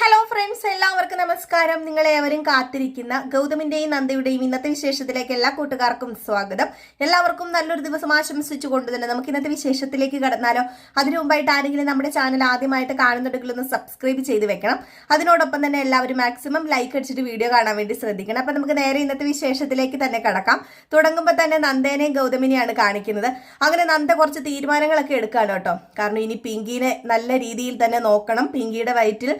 Hello friends എല്ലാവർക്കും നമസ്കാരം. നിങ്ങളെ ഏവരും കാത്തിരിക്കുന്ന ഗൗതമിന്റെയും നന്ദയുടെയും ഇന്നത്തെ വിശേഷത്തിലേക്ക് എല്ലാ കൂട്ടുകാർക്കും സ്വാഗതം. എല്ലാവർക്കും നല്ലൊരു ദിവസം ആശംസിച്ചുകൊണ്ട് തന്നെ നമുക്ക് ഇന്നത്തെ വിശേഷത്തിലേക്ക് കടന്നാലോ. അതിനു മുമ്പായിട്ട് ആരെങ്കിലും നമ്മുടെ ചാനൽ ആദ്യമായിട്ട് കാണുന്നുണ്ടെങ്കിൽ ഒന്ന് സബ്സ്ക്രൈബ് ചെയ്ത് വെക്കണം. അതിനോടൊപ്പം തന്നെ എല്ലാവരും മാക്സിമം ലൈക്ക് അടിച്ചിട്ട് വീഡിയോ കാണാൻ വേണ്ടി ശ്രദ്ധിക്കണം. അപ്പൊ നമുക്ക് നേരെ ഇന്നത്തെ വിശേഷത്തിലേക്ക് തന്നെ കടക്കാം. തുടങ്ങുമ്പോൾ തന്നെ നന്ദേനെയും ഗൗതമിനെയാണ് കാണിക്കുന്നത്. അങ്ങനെ നന്ദ കുറച്ച് തീരുമാനങ്ങളൊക്കെ എടുക്കുകയാണ് കേട്ടോ. കാരണം ഇനി പിങ്കിനെ നല്ല രീതിയിൽ തന്നെ നോക്കണം. പിങ്കിയുടെ വയറ്റിൽ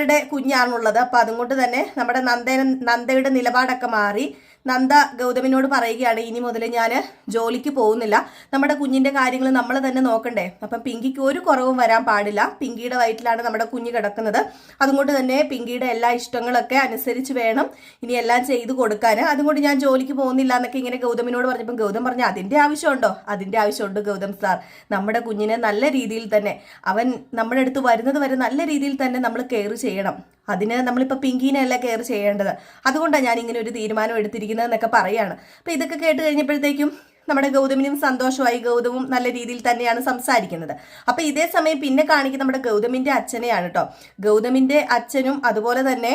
അവരുടെ കുഞ്ഞാണുള്ളത്. അപ്പൊ അതുകൊണ്ട് തന്നെ നമ്മുടെ നന്ദന നന്ദയുടെ നിലപാടൊക്കെ മാറി. നന്ദ ഗൗതമിനോട് പറയുകയാണ് ഇനി മുതൽ ഞാൻ ജോലിക്ക് പോകുന്നില്ല. നമ്മുടെ കുഞ്ഞിന്റെ കാര്യങ്ങൾ നമ്മൾ തന്നെ നോക്കണ്ടേ. അപ്പം പിങ്കിക്ക് ഒരു കുറവും വരാൻ പാടില്ല. പിങ്കിയുടെ വയറ്റിലാണ് നമ്മുടെ കുഞ്ഞ് കിടക്കുന്നത്. അതുകൊണ്ട് തന്നെ പിങ്കിയുടെ എല്ലാ ഇഷ്ടങ്ങളൊക്കെ അനുസരിച്ച് വേണം ഇനി എല്ലാം ചെയ്തു കൊടുക്കാൻ അതുകൊണ്ട് ഞാൻ ജോലിക്ക് പോകുന്നില്ല എന്നൊക്കെ ഇങ്ങനെ ഗൗതമിനോട് പറഞ്ഞപ്പം ഗൗതം പറഞ്ഞു അതിന്റെ ആവശ്യമുണ്ടോ? അതിന്റെ ആവശ്യമുണ്ട് ഗൗതം സാർ. നമ്മുടെ കുഞ്ഞിനെ നല്ല രീതിയിൽ തന്നെ അവൻ നമ്മുടെ അടുത്ത് വരുന്നത് വരെ നല്ല രീതിയിൽ തന്നെ നമ്മൾ കെയർ ചെയ്യണം. അതിന് നമ്മളിപ്പോൾ പിങ്കിനെയല്ല കെയർ ചെയ്യേണ്ടത്? അതുകൊണ്ടാണ് ഞാൻ ഇങ്ങനെ ഒരു തീരുമാനം എടുത്തിരിക്കുന്നത് എന്നൊക്കെ പറയുകയാണ് അപ്പോൾ ഇതൊക്കെ കേട്ട് കഴിഞ്ഞപ്പോഴത്തേക്കും നമ്മുടെ ഗൗതമിനും സന്തോഷമായി. ഗൗതമും നല്ല രീതിയിൽ തന്നെയാണ് സംസാരിക്കുന്നത്. അപ്പൊ ഇതേ സമയം പിന്നെ കാണിക്കുന്ന നമ്മുടെ ഗൗതമിന്റെ അച്ഛനെയാണ് കേട്ടോ ഗൗതമിന്റെ അച്ഛനും അതുപോലെ തന്നെ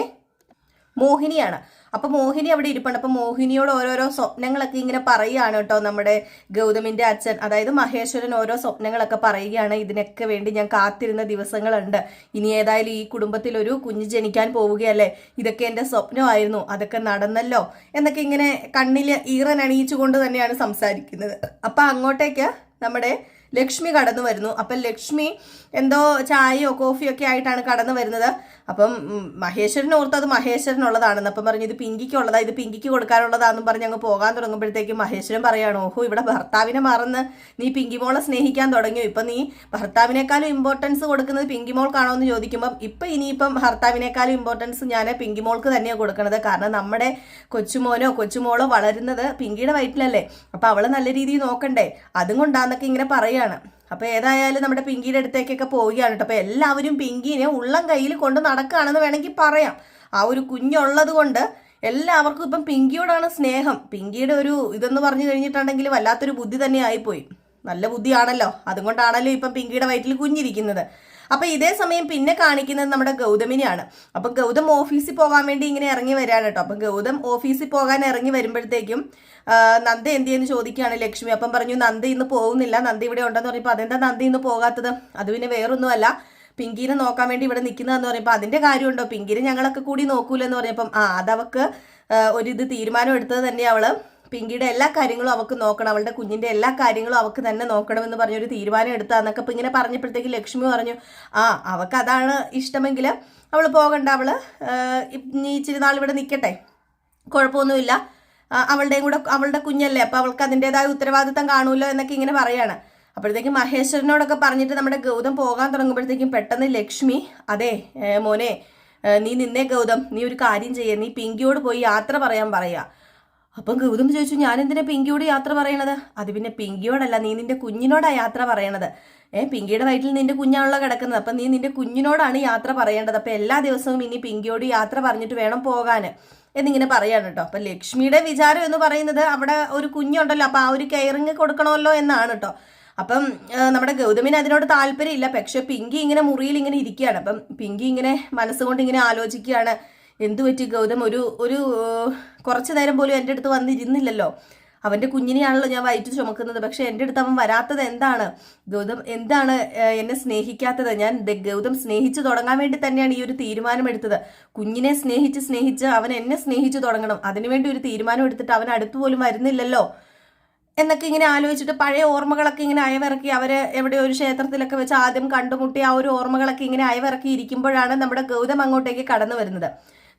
മോഹിനിയാണ്. അപ്പൊ മോഹിനി അവിടെ ഇരിപ്പുണ്ട്. അപ്പൊ മോഹിനിയോട് ഓരോരോ സ്വപ്നങ്ങളൊക്കെ ഇങ്ങനെ പറയുകയാണ് കേട്ടോ നമ്മുടെ ഗൗതമിന്റെ അച്ഛൻ. അതായത് മഹേശ്വരൻ ഓരോ സ്വപ്നങ്ങളൊക്കെ പറയുകയാണ്. ഇതിനൊക്കെ വേണ്ടി ഞാൻ കാത്തിരുന്ന ദിവസങ്ങളുണ്ട്. ഇനി ഏതായാലും ഈ കുടുംബത്തിൽ ഒരു കുഞ്ഞ് ജനിക്കാൻ പോവുകയല്ലേ? ഇതൊക്കെ എന്റെ സ്വപ്നമായിരുന്നു. അതൊക്കെ നടന്നല്ലോ എന്നൊക്കെ ഇങ്ങനെ കണ്ണിൽ ഈറൻ അണിയിച്ചുകൊണ്ട് തന്നെയാണ് സംസാരിക്കുന്നത്. അപ്പൊ അങ്ങോട്ടേക്ക് നമ്മുടെ ലക്ഷ്മി കടന്നു വരുന്നു. അപ്പം ലക്ഷ്മി എന്തോ ചായയോ കോഫിയോ ഒക്കെ ആയിട്ടാണ് കടന്നു വരുന്നത്. അപ്പം മഹേശ്വരൻ ഓർത്ത് അത് മഹേശ്വരനുള്ളതാണെന്ന്. അപ്പം പറഞ്ഞു ഇത് പിങ്കിക്ക് ഉള്ളതാ ഇത് പിങ്കിക്ക് കൊടുക്കാനുള്ളതാന്നും പറഞ്ഞ് അങ്ങ് പോകാൻ തുടങ്ങുമ്പോഴത്തേക്കും മഹേശ്വരൻ പറയാണ് ഓഹോ ഇവിടെ ഭർത്താവിനെ മറന്ന് നീ പിങ്കിമോളെ സ്നേഹിക്കാൻ തുടങ്ങി ഇപ്പം നീ ഭർത്താവിനേക്കാളും ഇമ്പോർട്ടൻസ് കൊടുക്കുന്നത് പിങ്കിമോൾക്കാണോ എന്ന് ചോദിക്കുമ്പം ഇപ്പം ഇനിയിപ്പം ഭർത്താവിനേക്കാളും ഇമ്പോർട്ടൻസ് ഞാൻ പിങ്കിമോൾക്ക് തന്നെയാണ് കൊടുക്കുന്നത് കാരണം നമ്മുടെ കൊച്ചുമോനോ കൊച്ചുമോളോ വളരുന്നത് പിങ്കിയുടെ വയറ്റിലല്ലേ. അപ്പം അവൾ നല്ല രീതിയിൽ നോക്കണ്ടേ? അതും കൊണ്ടാന്നൊക്കെ ഇങ്ങനെ പറയാണ് അപ്പൊ ഏതായാലും നമ്മുടെ പിങ്കിയുടെ അടുത്തേക്കൊക്കെ പോവുകയാണ് കേട്ടോ. അപ്പൊ എല്ലാവരും പിങ്കിനെ ഉള്ളം കയ്യിൽ കൊണ്ട് നടക്കുകയാണെന്ന് വേണമെങ്കിൽ പറയാം. ആ ഒരു കുഞ്ഞുള്ളത് കൊണ്ട് എല്ലാവർക്കും ഇപ്പം പിങ്കിയോടാണ് സ്നേഹം. പിങ്കിയുടെ ഒരു ഇതെന്ന് പറഞ്ഞു കഴിഞ്ഞിട്ടുണ്ടെങ്കിൽ വല്ലാത്തൊരു ബുദ്ധി തന്നെ ആയിപ്പോയി. നല്ല ബുദ്ധിയാണല്ലോ. അതുകൊണ്ടാണല്ലോ ഇപ്പം പിങ്കിയുടെ വയറ്റിൽ കുഞ്ഞിരിക്കുന്നത്. അപ്പൊ ഇതേ സമയം പിന്നെ കാണിക്കുന്നത് നമ്മുടെ ഗൗതമിനെയാണ്. അപ്പൊ ഗൗതം ഓഫീസിൽ പോകാൻ വേണ്ടി ഇങ്ങനെ ഇറങ്ങി വരാണ് കേട്ടോ. അപ്പൊ ഗൗതം ഓഫീസിൽ പോകാൻ ഇറങ്ങി വരുമ്പോഴത്തേക്കും നന്ദ എന്ത് ചെയ്യുന്നു ചോദിക്കുകയാണ് ലക്ഷ്മി. അപ്പം പറഞ്ഞു നന്ദ ഇന്ന് പോകുന്നില്ല. നന്ദി ഇവിടെ ഉണ്ടെന്ന് പറയുമ്പോൾ അതെന്താ നന്ദി ഇന്ന് പോകാത്തത്? അത് പിന്നെ വേറൊന്നുമല്ല. പിങ്കിനെ നോക്കാൻ വേണ്ടി ഇവിടെ നിൽക്കുന്നതെന്ന് പറയുമ്പോൾ അതിന്റെ കാര്യമുണ്ടോ? പിങ്കിനെ ഞങ്ങളൊക്കെ കൂടി നോക്കൂലെന്ന് പറഞ്ഞപ്പം ആ അതവക്ക് ഒരു ഒരിത് തീരുമാനം എടുത്തത് തന്നെ അവൾ. പിങ്കിയുടെ എല്ലാ കാര്യങ്ങളും അവൾക്ക് നോക്കണം അവളുടെ കുഞ്ഞിന്റെ എല്ലാ കാര്യങ്ങളും അവൾക്ക് തന്നെ നോക്കണമെന്ന് പറഞ്ഞൊരു തീരുമാനം എടുത്താന്നൊക്കെ ഇപ്പൊ ഇങ്ങനെ പറഞ്ഞപ്പോഴത്തേക്ക് ലക്ഷ്മി പറഞ്ഞു ആ അവൾക്ക് അതാണ് ഇഷ്ടമെങ്കിൽ അവൾ പോകണ്ട അവൾ നീ ഇച്ചിരി നാൾ ഇവിടെ നിൽക്കട്ടെ കുഴപ്പമൊന്നുമില്ല. അവളുടെയും കൂടെ അവളുടെ കുഞ്ഞല്ലേ അപ്പൊ അവൾക്ക് അതിന്റെതായ ഉത്തരവാദിത്തം കാണുമല്ലോ എന്നൊക്കെ ഇങ്ങനെ പറയാണ്. അപ്പോഴത്തേക്കും മഹേശ്വരനോടൊക്കെ പറഞ്ഞിട്ട് നമ്മുടെ ഗൗതം പോകാൻ തുടങ്ങുമ്പോഴത്തേക്കും പെട്ടെന്ന് ലക്ഷ്മി അതെ മോനെ നീ നിന്നേ ഗൗതം നീ ഒരു കാര്യം ചെയ്യ നീ പിങ്കിയോട് പോയി യാത്ര പറയാൻ പറയാ. അപ്പം ഗൗതം ചോദിച്ചു ഞാൻ എന്തിനാ പിങ്കിയോട് യാത്ര പറയണത്? അത് പിന്നെ പിങ്കിയോടല്ല നീ നിന്റെ കുഞ്ഞിനോടാ യാത്ര പറയണത്. ഏ പിങ്കിയുടെ വയറ്റിൽ നിന്റെ കുഞ്ഞാണല്ലോ കിടക്കുന്നത്. അപ്പം നീ നിന്റെ കുഞ്ഞിനോടാണ് യാത്ര പറയേണ്ടത്. അപ്പം എല്ലാ ദിവസവും ഇനി പിങ്കിയോട് യാത്ര പറഞ്ഞിട്ട് വേണം പോകാൻ എന്നിങ്ങനെ പറയാണ് കേട്ടോ അപ്പം ലക്ഷ്മിയുടെ വിചാരം എന്ന് പറയുന്നത് അവിടെ ഒരു കുഞ്ഞുണ്ടല്ലോ. അപ്പം ആ ഒരു കെയറിങ് കൊടുക്കണമല്ലോ എന്നാണ് കേട്ടോ അപ്പം നമ്മുടെ ഗൗതമിന് അതിനോട് താല്പര്യമില്ല. പക്ഷെ പിങ്കി ഇങ്ങനെ മുറിയിൽ ഇങ്ങനെ ഇരിക്കുകയാണ്. അപ്പം പിങ്കി ഇങ്ങനെ മനസ്സുകൊണ്ട് ഇങ്ങനെ ആലോചിക്കുകയാണ്. എന്തു പറ്റി ഗൗതം? ഒരു ഒരു കുറച്ച് നേരം പോലും എന്റെ അടുത്ത് വന്നിരുന്നില്ലല്ലോ. അവന്റെ കുഞ്ഞിനെയാണല്ലോ ഞാൻ വൈറ്റ് ചുമക്കുന്നത്. പക്ഷെ എന്റെ അടുത്ത് അവൻ വരാത്തത് എന്താണ്? ഗൗതം എന്താണ് എന്നെ സ്നേഹിക്കാത്തത്? ഞാൻ ഗൗതം സ്നേഹിച്ചു തുടങ്ങാൻ വേണ്ടി തന്നെയാണ് ഈ ഒരു തീരുമാനം എടുത്തത് കുഞ്ഞിനെ സ്നേഹിച്ച് സ്നേഹിച്ച് അവൻ എന്നെ സ്നേഹിച്ചു തുടങ്ങണം. അതിനുവേണ്ടി ഒരു തീരുമാനം എടുത്തിട്ട് അവൻ അടുത്ത് പോലും വരുന്നില്ലല്ലോ. എന്നൊക്കെ ഇങ്ങനെ ആലോചിച്ചിട്ട് പഴയ ഓർമ്മകളൊക്കെ ഇങ്ങനെ അയവിറക്കി അവരെ എവിടെ ഒരു ക്ഷേത്രത്തിലൊക്കെ വെച്ച് ആദ്യം കണ്ടുമുട്ടി ആ ഒരു ഓർമ്മകളൊക്കെ ഇങ്ങനെ അയവിറക്കി ഇരിക്കുമ്പോഴാണ് നമ്മുടെ ഗൗതം അങ്ങോട്ടേക്ക് കടന്നു വരുന്നത്.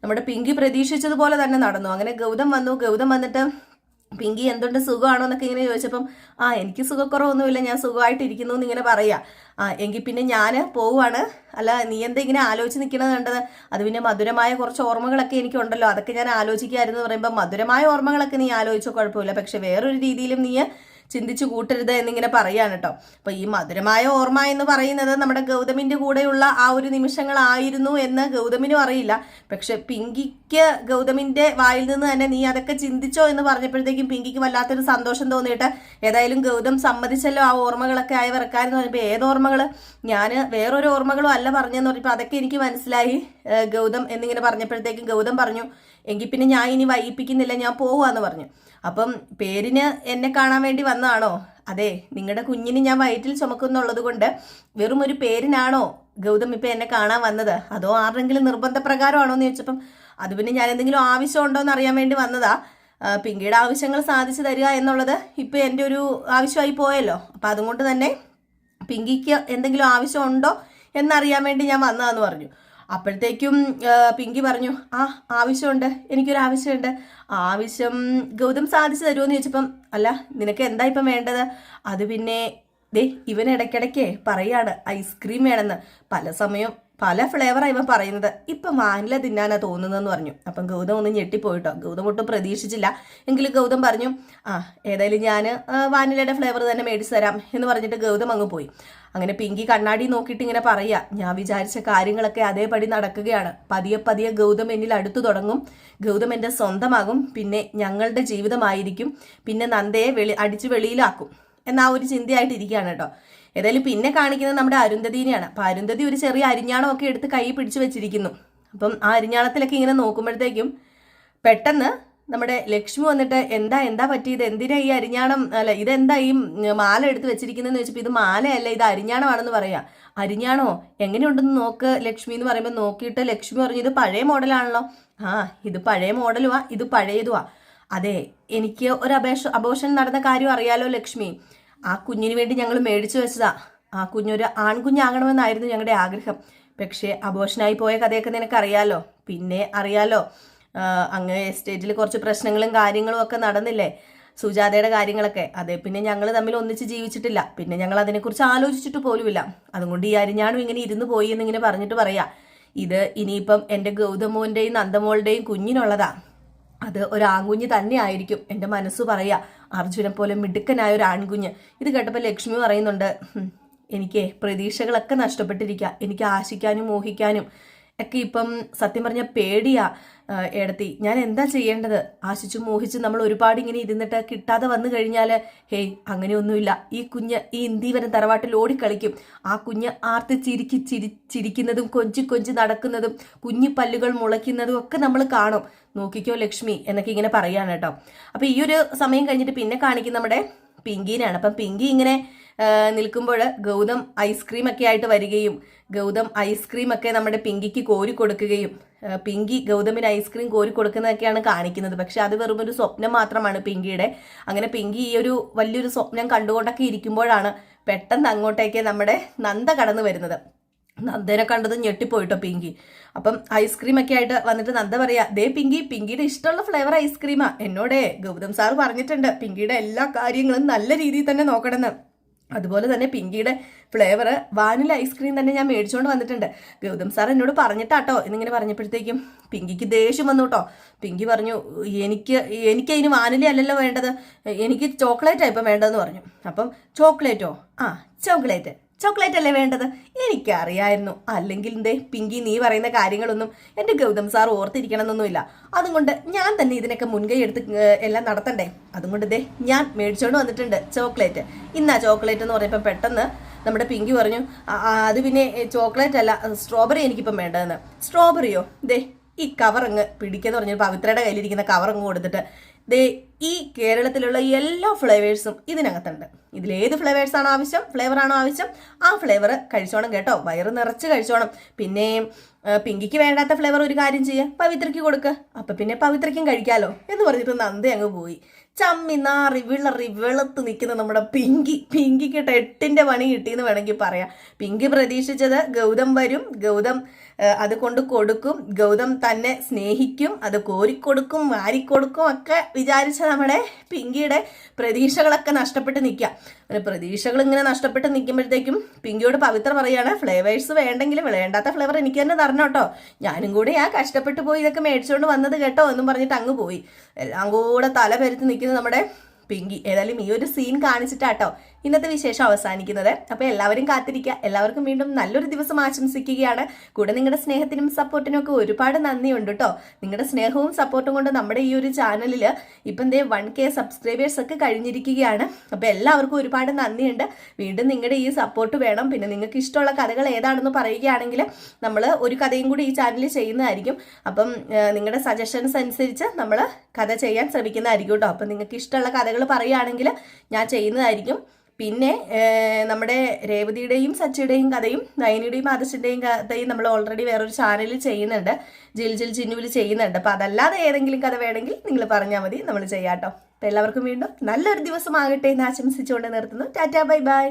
നമ്മുടെ പിങ്കി പ്രതീക്ഷിച്ചതുപോലെ തന്നെ നടന്നു. അങ്ങനെ ഗൗതം വന്നു. ഗൗതം വന്നിട്ട് പിങ്കി എന്തുണ്ട്? സുഖമാണോ? എന്നൊക്കെ ഇങ്ങനെ ചോദിച്ചപ്പം ആ എനിക്ക് സുഖക്കുറവൊന്നുമില്ല. ഞാൻ സുഖമായിട്ടിരിക്കുന്നു എന്ന് ഇങ്ങനെ പറയാ. ആ എങ്കിൽ പിന്നെ ഞാൻ പോവാണ്. അല്ല നീ എന്താ ഇങ്ങനെ ആലോചിച്ച് നിൽക്കണത് കണ്ടത്? അത് പിന്നെ മധുരമായ കുറച്ച് ഓർമ്മകളൊക്കെ എനിക്കുണ്ടല്ലോ. അതൊക്കെ ഞാൻ ആലോചിക്കായിരുന്നു പറയുമ്പോൾ മധുരമായ ഓർമ്മകളൊക്കെ നീ ആലോചിച്ചോ? കുഴപ്പമില്ല. പക്ഷെ വേറൊരു രീതിയിലും നീ ചിന്തിച്ചു കൂട്ടരുത് എന്നിങ്ങനെ പറയാണ് കേട്ടോ അപ്പൊ ഈ മധുരമായ ഓർമ്മ എന്ന് പറയുന്നത് നമ്മുടെ ഗൗതമിന്റെ കൂടെയുള്ള ആ ഒരു നിമിഷങ്ങളായിരുന്നു എന്ന് ഗൗതമിനും അറിയില്ല. പക്ഷെ പിങ്കിക്ക് ഗൗതമിന്റെ വായിൽ നിന്ന് തന്നെ നീ അതൊക്കെ ചിന്തിച്ചോ എന്ന് പറഞ്ഞപ്പോഴത്തേക്കും പിങ്കിക്ക് വല്ലാത്തൊരു സന്തോഷം തോന്നിയിട്ട് ഏതായാലും ഗൗതം സമ്മതിച്ചല്ലോ ആ ഓർമ്മകളൊക്കെ ആയി എന്ന് പറഞ്ഞപ്പോൾ ഏത് ഓർമ്മകൾ ഞാൻ വേറൊരു ഓർമ്മകളും അല്ല പറഞ്ഞെന്ന് പറഞ്ഞപ്പോൾ അതൊക്കെ എനിക്ക് മനസ്സിലായി. ഗൗതം എന്നിങ്ങനെ പറഞ്ഞപ്പോഴത്തേക്കും ഗൗതം പറഞ്ഞു എങ്കിൽ പിന്നെ ഞാൻ ഇനി വൈകിപ്പിക്കുന്നില്ല ഞാൻ പോവാന്ന് പറഞ്ഞു. അപ്പം പേരിന് എന്നെ കാണാൻ വേണ്ടി വന്നതാണോ? അതെ നിങ്ങളുടെ കുഞ്ഞിന് ഞാൻ വയറ്റിൽ ചുമക്കുന്നുള്ളത് കൊണ്ട് വെറും ഒരു പേരിനാണോ ഗൗതം ഇപ്പം എന്നെ കാണാൻ വന്നത്? അതോ ആരുടെങ്കിലും നിർബന്ധപ്രകാരമാണോ എന്ന് ചോദിച്ചപ്പം അത് പിന്നെ ഞാൻ എന്തെങ്കിലും ആവശ്യമുണ്ടോ എന്ന് അറിയാൻ വേണ്ടി വന്നതാ. പിങ്കിയുടെ ആവശ്യങ്ങൾ സാധിച്ചു തരിക എന്നുള്ളത് ഇപ്പം എന്റെ ഒരു ആവശ്യമായി പോയല്ലോ. അപ്പം അതുകൊണ്ട് തന്നെ പിങ്കിക്ക് എന്തെങ്കിലും ആവശ്യമുണ്ടോ എന്നറിയാൻ വേണ്ടി ഞാൻ വന്നതാന്ന് പറഞ്ഞു. അപ്പോഴത്തേക്കും പിങ്കി പറഞ്ഞു ആ ആവശ്യമുണ്ട് എനിക്കൊരു ആവശ്യമുണ്ട് ആവശ്യം ഗൗതം സാധിച്ചു തരുമോ എന്ന് ചോദിച്ചപ്പം അല്ല നിനക്ക് എന്താ ഇപ്പം വേണ്ടത്? അത് പിന്നെ ദേ ഇവൻ ഇടയ്ക്കിടയ്ക്ക് പറയാണ് ഐസ്ക്രീം വേണമെന്ന്. പല സമയം പല ഫ്ലേവറാണ് ഇവൻ പറയുന്നത്. ഇപ്പം വാനില തിന്നാനാ തോന്നുന്നതെന്ന് പറഞ്ഞു. അപ്പം ഗൗതം ഒന്ന് ഞെട്ടിപ്പോയിട്ടോ. ഗൗതം ഒട്ടും പ്രതീക്ഷിച്ചില്ല. എങ്കിലും ഗൗതം പറഞ്ഞു ആ ഏതായാലും ഞാൻ വാനിലയുടെ ഫ്ലേവർ തന്നെ മേടിച്ചു തരാം എന്ന് പറഞ്ഞിട്ട് ഗൗതം അങ്ങ് പോയി. അങ്ങനെ പിങ്കി കണ്ണാടി നോക്കിയിട്ട് ഇങ്ങനെ പറയുക ഞാൻ വിചാരിച്ച കാര്യങ്ങളൊക്കെ അതേപടി നടക്കുകയാണ്. പതിയെ പതിയെ ഗൗതം എന്നിൽ അടുത്തു തുടങ്ങും. ഗൗതം എന്റെ സ്വന്തമാകും. പിന്നെ ഞങ്ങളുടെ ജീവിതമായിരിക്കും. പിന്നെ നന്ദയെ വെളി അടിച്ചു വെളിയിലാക്കും. എന്നാ ഒരു ചിന്തയായിട്ട് ഇരിക്കുകയാണ് കേട്ടോ. ഏതായാലും പിന്നെ കാണിക്കുന്നത് നമ്മുടെ അരുന്ധതിനെയാണ്. അപ്പൊ അരുന്ധതി ഒരു ചെറിയ അരിഞ്ഞാണം ഒക്കെ എടുത്ത് കൈ പിടിച്ചു വെച്ചിരിക്കുന്നു. അപ്പം ആ അരിഞ്ഞാണത്തിലൊക്കെ ഇങ്ങനെ നോക്കുമ്പോഴത്തേക്കും പെട്ടെന്ന് നമ്മുടെ ലക്ഷ്മി വന്നിട്ട് എന്താ എന്താ പറ്റിയത്? എന്തിനാ ഈ അരിഞ്ഞാണം അല്ല ഇതെന്താ ഈ മാല എടുത്ത് വെച്ചിരിക്കുന്നതെന്ന് വെച്ചപ്പോൾ ഇത് മാലയല്ല ഇത് അരിഞ്ഞാണമാണെന്ന് പറയാ. അരിഞ്ഞാണോ? എങ്ങനെയുണ്ടെന്ന് നോക്ക് ലക്ഷ്മി എന്ന് പറയുമ്പോൾ നോക്കിയിട്ട് ലക്ഷ്മി പറഞ്ഞു ഇത് പഴയ മോഡലാണല്ലോ. ആ ഇത് പഴയ മോഡലുവാ ഇത് പഴയതുവാ. അതെ എനിക്ക് ഒരു അപേക്ഷ അബോഷൻ നടന്ന കാര്യം അറിയാലോ ലക്ഷ്മി. ആ കുഞ്ഞിന് വേണ്ടി ഞങ്ങൾ മേടിച്ചു വെച്ചതാ. ആ കുഞ്ഞൊരു ആൺകുഞ്ഞാകണമെന്നായിരുന്നു ഞങ്ങളുടെ ആഗ്രഹം. പക്ഷേ അബോഷനായി പോയ കഥയൊക്കെ നിനക്കറിയാലോ? പിന്നെ അറിയാലോ? അങ്ങ് എസ്റ്റേറ്റിൽ കുറച്ച് പ്രശ്നങ്ങളും കാര്യങ്ങളും ഒക്കെ നടന്നില്ലേ? സുജാതയുടെ കാര്യങ്ങളൊക്കെ. അതെ പിന്നെ ഞങ്ങൾ തമ്മിൽ ഒന്നിച്ച് ജീവിച്ചിട്ടില്ല. പിന്നെ ഞങ്ങൾ അതിനെക്കുറിച്ച് ആലോചിച്ചിട്ട് പോലുമില്ല. അതുകൊണ്ട് ഈ അരിഞ്ഞാണും ഇങ്ങനെ ഇരുന്ന് പോയി എന്നിങ്ങനെ പറഞ്ഞിട്ട് പറയാം. ഇത് ഇനിയിപ്പം എന്റെ ഗൗതമോന്റെയും നന്ദമോളുടെയും കുഞ്ഞിനുള്ളതാ. അത് ഒരു ആൺകുഞ്ഞ് തന്നെ ആയിരിക്കും എന്റെ മനസ്സ് പറയാ. അർജുനെ പോലെ മിടുക്കനായ ഒരു ആൺകുഞ്ഞ്. ഇത് കേട്ടപ്പോൾ ലക്ഷ്മി പറയുന്നുണ്ട് എനിക്ക് പ്രതീക്ഷകളൊക്കെ നഷ്ടപ്പെട്ടിരിക്കുക എനിക്ക് ആശിക്കാനും മോഹിക്കാനും. ഒക്കെ ഇപ്പം സത്യം പറഞ്ഞ പേടിയാ എടത്തി ഞാൻ എന്താ ചെയ്യേണ്ടത്? ആശിച്ചു മോഹിച്ച് നമ്മൾ ഒരുപാട് ഇങ്ങനെ ഇരുന്നിട്ട് കിട്ടാതെ വന്നു കഴിഞ്ഞാൽ ഹേയ് അങ്ങനെയൊന്നുമില്ല. ഈ കുഞ്ഞ് ഈ ഇന്ദീവരം തറവാട്ടിൽ ഓടിക്കളിക്കും. ആ കുഞ്ഞ് ആർത്ത് ചിരിക്കി ചിരി ചിരിക്കുന്നതും കൊഞ്ചി കൊഞ്ചി നടക്കുന്നതും കുഞ്ഞി പല്ലുകൾ മുളയ്ക്കുന്നതും ഒക്കെ നമ്മൾ കാണും. നോക്കിക്കോ ലക്ഷ്മി എന്നൊക്കെ ഇങ്ങനെ പറയാണ് കേട്ടോ. അപ്പോൾ ഈ ഒരു സമയം കഴിഞ്ഞിട്ട് പിന്നെ കാണിക്കും നമ്മുടെ പിങ്കീനാണ് അപ്പം പിങ്കി ഇങ്ങനെ നിൽക്കുമ്പോൾ ഗൗതം ഐസ്ക്രീം ഒക്കെ ആയിട്ട് വരികയും ഗൗതം ഐസ്ക്രീം ഒക്കെ നമ്മുടെ പിങ്കിക്ക് കോരി കൊടുക്കുകയും പിങ്കി ഗൗതമിന് ഐസ്ക്രീം കോരി കൊടുക്കുന്നതൊക്കെയാണ് കാണിക്കുന്നത്. പക്ഷെ അത് വെറും ഒരു സ്വപ്നം മാത്രമാണ് പിങ്കിയുടെ. അങ്ങനെ പിങ്കി ഈ ഒരു വലിയൊരു സ്വപ്നം കണ്ടുകൊണ്ടൊക്കെ ഇരിക്കുമ്പോഴാണ് പെട്ടെന്ന് അങ്ങോട്ടേക്ക് നമ്മുടെ നന്ദ കടന്നു വരുന്നത്. നന്ദനെ കണ്ടത് ഞെട്ടിപ്പോയിട്ടോ പിങ്കി. അപ്പം ഐസ്ക്രീം ഒക്കെ ആയിട്ട് വന്നിട്ട് നന്ദ പറയാ ദേ പിങ്കി പിങ്കിയുടെ ഇഷ്ടമുള്ള ഫ്ലേവർ ഐസ്ക്രീമാ എന്നോടേ ഗൗതം സാർ പറഞ്ഞിട്ടുണ്ട് പിങ്കിയുടെ എല്ലാ കാര്യങ്ങളും നല്ല രീതിയിൽ തന്നെ നോക്കണമെന്ന്. അതുപോലെ തന്നെ പിങ്കിയുടെ ഫ്ലേവർ വാനില ഐസ്ക്രീം തന്നെ ഞാൻ മേടിച്ചുകൊണ്ട് വന്നിട്ടുണ്ട്. ഗൗതം സാർ എന്നോട് പറഞ്ഞിട്ടാട്ടോ എന്നിങ്ങനെ പറഞ്ഞപ്പോഴത്തേക്കും പിങ്കിക്ക് ദേഷ്യം വന്നു കേട്ടോ. പിങ്കി പറഞ്ഞു എനിക്ക് എനിക്ക് അതിന് വാനില അല്ലല്ലോ വേണ്ടത്. എനിക്ക് ചോക്ലേറ്റാണ് ഇപ്പം വേണ്ടതെന്ന് പറഞ്ഞു. അപ്പം ചോക്ലേറ്റോ? ആ ചോക്ലേറ്റ്. ചോക്ലേറ്റ് അല്ലേ വേണ്ടത്? എനിക്കറിയായിരുന്നു. അല്ലെങ്കിൽ എന്തേ പിങ്കി നീ പറയുന്ന കാര്യങ്ങളൊന്നും എന്റെ ഗൗതം സാർ ഓർത്തിരിക്കണമെന്നൊന്നുമില്ല. അതുകൊണ്ട് ഞാൻ തന്നെ ഇതിനൊക്കെ മുൻകൈ എടുത്ത് എല്ലാം നടത്തണ്ടേ? അതുകൊണ്ട് ദേ ഞാൻ മേടിച്ചോണ്ട് വന്നിട്ടുണ്ട് ചോക്ലേറ്റ്. ഇന്നാ ചോക്ലേറ്റ് എന്ന് പറഞ്ഞപ്പോൾ പെട്ടെന്ന് നമ്മുടെ പിങ്കി പറഞ്ഞു "ആ, ആ, അത് പിന്നെ ചോക്ലേറ്റ് അല്ല സ്ട്രോബെറി എനിക്കിപ്പം വേണ്ടതെന്ന്. സ്ട്രോബെറിയോ ദേ ഈ കവറങ്ങ് പിടിക്കെന്ന് പറഞ്ഞ് പവിത്രയുടെ കയ്യിലിരിക്കുന്ന കവറങ്ങ് കൊടുത്തിട്ട് ദേ ഈ കേരളത്തിലുള്ള എല്ലാ ഫ്ലേവേഴ്സും ഇതിനകത്തുണ്ട്. ഫ്ലേവേഴ്സ് ആണോ ആവശ്യം ഫ്ലേവറാണോ ആവശ്യം ആ ഫ്ലേവർ കഴിച്ചോണം കേട്ടോ. വയറ് നിറച്ച് കഴിച്ചോണം. പിന്നെ പിങ്കിക്ക് വേണ്ടാത്ത ഫ്ലേവർ ഒരു കാര്യം ചെയ്യുക പവിത്രയ്ക്ക് കൊടുക്കുക അപ്പൊ പിന്നെ പവിത്രയ്ക്കും കഴിക്കാലോ എന്ന് പറഞ്ഞിട്ട് നന്ദി അങ്ങ് പോയി. ചമ്മി നാറി വിളറി വെളുത്ത് നിൽക്കുന്ന നമ്മുടെ പിങ്കി. പിങ്കിക്ക് എട്ടിന്റെ പണി കിട്ടിയെന്ന് വേണമെങ്കിൽ പറയാം. പിങ്കി പ്രതീക്ഷിച്ചത് ഗൗതം വരും. ഗൗതം ആ, അത് കൊണ്ട് കൊടുക്കും. ഗൗതം തന്നെ സ്നേഹിക്കും. അത് കോരിക്കൊടുക്കും വാരിക്കൊടുക്കും ഒക്കെ വിചാരിച്ച നമ്മുടെ പിങ്കിയുടെ പ്രതീക്ഷകളൊക്കെ നഷ്ടപ്പെട്ട് നിൽക്കുക. അങ്ങനെ പ്രതീക്ഷകൾ ഇങ്ങനെ നഷ്ടപ്പെട്ട് നിൽക്കുമ്പോഴത്തേക്കും പിങ്കിയോട് പവിത്ര പറയുകയാണ് ഫ്ലേവേഴ്സ് വേണ്ടെങ്കിൽ വേണ്ടാത്ത ഫ്ലേവർ എനിക്ക് തന്നെ തരണം കേട്ടോ. ഞാനും കൂടെ ആ കഷ്ടപ്പെട്ട് പോയി ഇതൊക്കെ മേടിച്ചുകൊണ്ട് വന്നത് കേട്ടോ എന്നും പറഞ്ഞിട്ട് അങ്ങ് പോയി. എല്ലാം കൂടെ തല പെരുത്ത് നിൽക്കുന്നത് നമ്മുടെ പിങ്കി. ഏതായാലും ഈ ഒരു സീൻ കാണിച്ചിട്ടാട്ടോ ഇന്നത്തെ വിശേഷം അവസാനിക്കുന്നത്. അപ്പോൾ എല്ലാവരും കാത്തിരിക്കുക എല്ലാവർക്കും വീണ്ടും നല്ലൊരു ദിവസം ആശംസിക്കുകയാണ്. കൂടെ നിങ്ങളുടെ സ്നേഹത്തിനും സപ്പോർട്ടിനും ഒക്കെ ഒരുപാട് നന്ദിയുണ്ട് കേട്ടോ നിങ്ങളുടെ സ്നേഹവും സപ്പോർട്ടും കൊണ്ട് നമ്മുടെ ഈ ഒരു ചാനലിൽ ഇപ്പം എന്തേ വൺ കെ സബ്സ്ക്രൈബേഴ്സ് ഒക്കെ കഴിഞ്ഞിരിക്കുകയാണ്. അപ്പോൾ എല്ലാവർക്കും ഒരുപാട് നന്ദിയുണ്ട്. വീണ്ടും നിങ്ങളുടെ ഈ സപ്പോർട്ട് വേണം. പിന്നെ നിങ്ങൾക്ക് ഇഷ്ടമുള്ള കഥകൾ ഏതാണെന്ന് പറയുകയാണെങ്കിൽ നമ്മൾ ഒരു കഥയും കൂടി ഈ ചാനലിൽ ചെയ്യുന്നതായിരിക്കും. അപ്പം നിങ്ങളുടെ സജഷൻസ് അനുസരിച്ച് നമ്മൾ കഥ ചെയ്യാൻ ശ്രമിക്കുന്നതായിരിക്കും കേട്ടോ അപ്പം നിങ്ങൾക്ക് ഇഷ്ടമുള്ള കഥകൾ പറയുകയാണെങ്കിൽ ഞാൻ ചെയ്യുന്നതായിരിക്കും. പിന്നെ നമ്മുടെ രേവതിയുടെയും സച്ചിയുടെയും കഥയും നയനിയുടെയും ആദർശിന്റെയും കഥയും നമ്മൾ ഓൾറെഡി വേറൊരു ചാനലിൽ ചെയ്യുന്നുണ്ട്. ജിൽ ജിൽ ചിന്നുവിൽ ചെയ്യുന്നുണ്ട്. അപ്പോൾ അതല്ലാതെ ഏതെങ്കിലും കഥ വേണമെങ്കിൽ നിങ്ങൾ പറഞ്ഞാൽ മതി. നമ്മൾ ചെയ്യാം കേട്ടോ. എല്ലാവർക്കും വീണ്ടും നല്ലൊരു ദിവസമാകട്ടെ എന്ന് ആശംസിച്ചുകൊണ്ട് നിർത്തുന്നു. Tata bye bye.